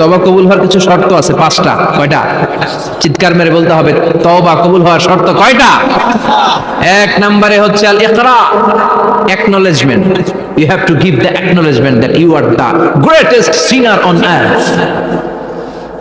তবা কবুল হওয়ার কিছু শর্ত আছে, পাঁচটা, কয়টা? চিৎকার মেরে বলতে হবে তবা কবুল হওয়ার শর্ত কয়টা? এক নম্বরে হচ্ছে আল ইকরা acknowledgement you have to give the acknowledgement that you are the greatest sinner on earth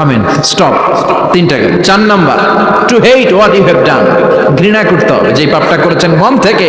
থামেন স্টপ তিনটা গেল। চার number. To hate what you have done ঘৃণা করতে হবে। যে পাপটা করেছেন, মন থেকে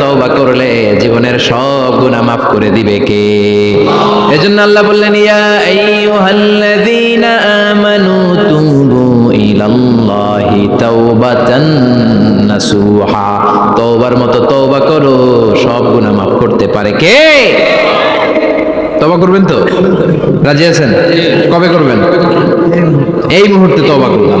তওবা করলে জীবনের সব গুনাহ মাফ করে দিবে কে? এজন্য আল্লাহ বললেন, ইয়া আইয়ুহাল্লাযীনা আমানু তুবু ইলাল্লাহি তাওবাতান নাসুহা। তওবার মতো তওবা করো, সব গুনাহ মাফ করতে পারে কে? তবা করবেন তো? রাজি আছেন? কবে করবেন? এই মুহূর্তে তবা করলাম।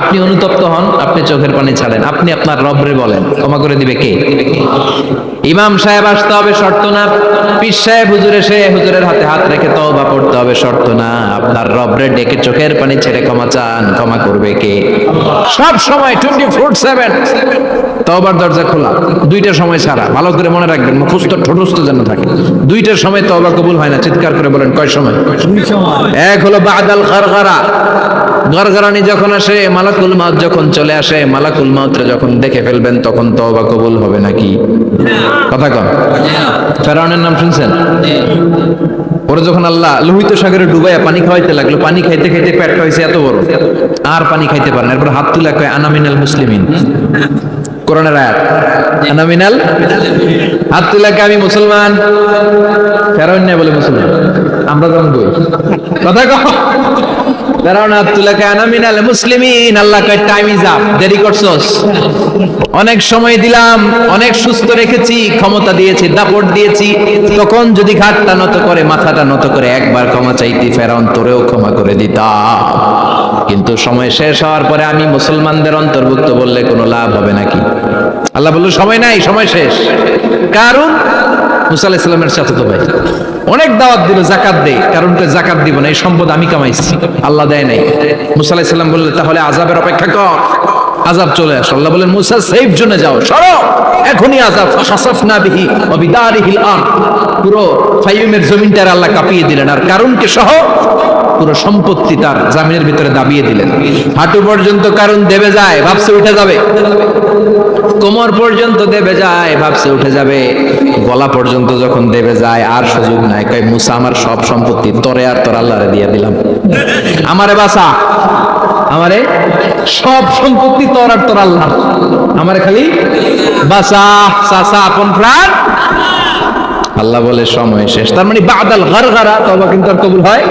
আপনি অনুতপ্ত হন, আপনি চোখের পানি ছাড়েন। আপনি আপনার রবরে বলেন, ক্ষমা করে দিবে কে? ইমাম সাহেব আসতে হবে, শর্ত না। পীর সাহেব হুজুর এসে হুজুরের হাতে হাত রেখে তো বা পড়তে হবে, শর্ত না। আপনার রবরে ডেকে চোখের পানি ছেড়ে ক্ষমা চান, ক্ষমা করবে কে? সব সময় টোয়েন্টি ফোর সেভেন তওবার দরজা খোলা দুইটা সময় ছাড়া ভালো করে মনে রাখবেন মুখস্থ ঠোঁটস্থ যেন থাকে। দুইটার সময় তওবা কবুল হয় না চিৎকার করে বলেন কয় সময়? এক হলো বাদাল খারগারা গরগরানি যখন আসে মালাকুল মাউত যখন চলে আসে মালাকুল মাউতরে যখন দেখে ফেলবেন তখন তওবা কবুল হবে নাকি? কথা কন। ফেরাউনের নাম শুনছেন? ওরা যখন আল্লাহ লোহিত সাগরে ডুবাইয়া পানি খাওয়াইতে লাগল পানি খাইতে খাইতে পেটটা হয়েছে এত বড়। আর পানি খাইতে পারেন এরপর হাত তুলে কয় আনামিনাল মুসলিমিন। কোরআনের আয়াত। আনামিনাল হাত তুলে কয় আমি মুসলমান, ফেরাউন নেই বলে মুসলমান। আমরা যখন বই কথা কও। ফেরাউন হাত তুলে কয় আনামিনাল মুসলিমিন, আল্লাহ কয় টাইম ইজ আপ দেরি করছস। অনেক সময় দিলাম, অনেক সুস্থ রেখেছি, ক্ষমতা দিয়েছি, দাপট দিয়েছি। তখন যদি ঘাটটা নত করে, মাথাটা নত করে একবার ক্ষমা চাইতি, ফেরাউন তোরেও ক্ষমা করে দিতাম কিন্তু সময় শেষ হওয়ার পরে আমি মুসলমানদের অন্তর্ভুক্ত বললে কোনো লাভ হবে নাকি? আল্লাহ বলল, সময় নাই, সময় শেষ। কারণ সাথে তো ভাই অনেক দাওয়াত দিল জাকাত কারণ জাকাত দিব না, এই সম্পদ আমি কামাইছি, আল্লাহ দেয় নাই। তাহলে আযাবের অপেক্ষা কর, আযাব চলে আসে। আল্লাহ মুসা জোনে যাও, সরো, এখনই আযাব খাসাফনা বিহি ওয়া বিদারিহিল আরদ। পুরো ফাইমের জমিনটার আল্লাহ কাঁপিয়ে দিলেন। আর কারণকে সহ? পুরো সম্পত্তি তার জামিনের ভিতরে দাবিয়ে দিলেন। হাঁটু পর্যন্ত কারণ দেবে যায়, ভাবছে উঠে যাবে। কোমর পর্যন্ত দেবে যায়, ভাবছে উঠে যাবে। গলা পর্যন্ত যখন দেবে যায়, আর সুযোগ নাই। কয়, মুসা, আমার সব সম্পত্তি তরে আর তোর আল্লাহরে দিয়ে দিলাম। আমারে বাসা আমারে সব সম্পত্তি তোর আর তোর আল্লাহ আমারে খালি বাসা সাসা আপন প্রাণ। আল্লাহ বলে সময় শেষ। তার মানে বাদাল গারগারা তবা কিন্তু আর কবুল হয়।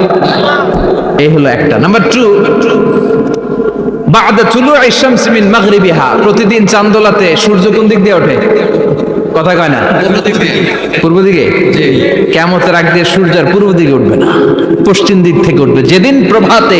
এই হলো একটা। নাম্বার টু বাদা চুলু ইশামস মিন মাগরিবিহা প্রতিদিন চান্দোলাতে সূর্য কোন দিক দিয়ে ওঠে। কথা কয় না? পূর্ব দিকে? কেমতের আগ দিয়ে সূর্যের পূর্ব দিকে উঠবে না। পশ্চিম দিক থেকে উঠবে। যেদিন প্রভাতে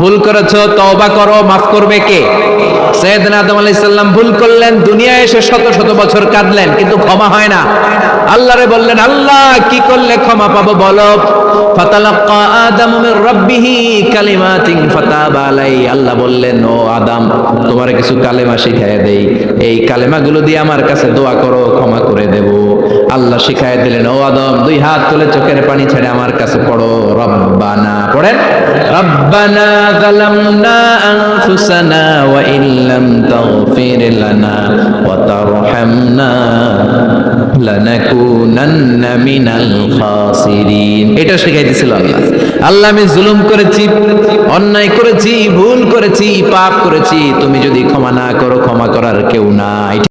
ভুল করেছ, তওবা করো, মাফ করবে কে? আদম ভুল করলেন এসে শত শত বছর কাঁদলেন, কিন্তু ক্ষমা হয় না। আল্লাহরে বললেন, আল্লাহ, কি করলে ক্ষমা পাবো বলো? আলাই আল্লাহ বললেন, ও তোমার কিছু কালেমা শিখায় দেই। এই কালেমাগুলো দিয়ে আমার কাছে দোয়া করো, ক্ষমা করে দেব। আল্লাহ শিখায় দিলেন, ও আদম, দুই হাত তুলে চোখের পানি ছেড়ে আমার কাছে পড়ো, রব্বানা। পড়েন, রব্বানা যালামনা আনফুসানা ওয়া ইল্লাম তাগফির লানা ওয়া তারহামনা লানাকুনান্না মিনাল খাসিরিন। এটা শিখাই দিছিল আল্লাহ। আল্লাহ, আমি জুলুম করেছি, অন্যায় করেছি, ভুল করেছি, পাপ করেছি, তুমি যদি ক্ষমা না করো, ক্ষমা করার কেউ নাই।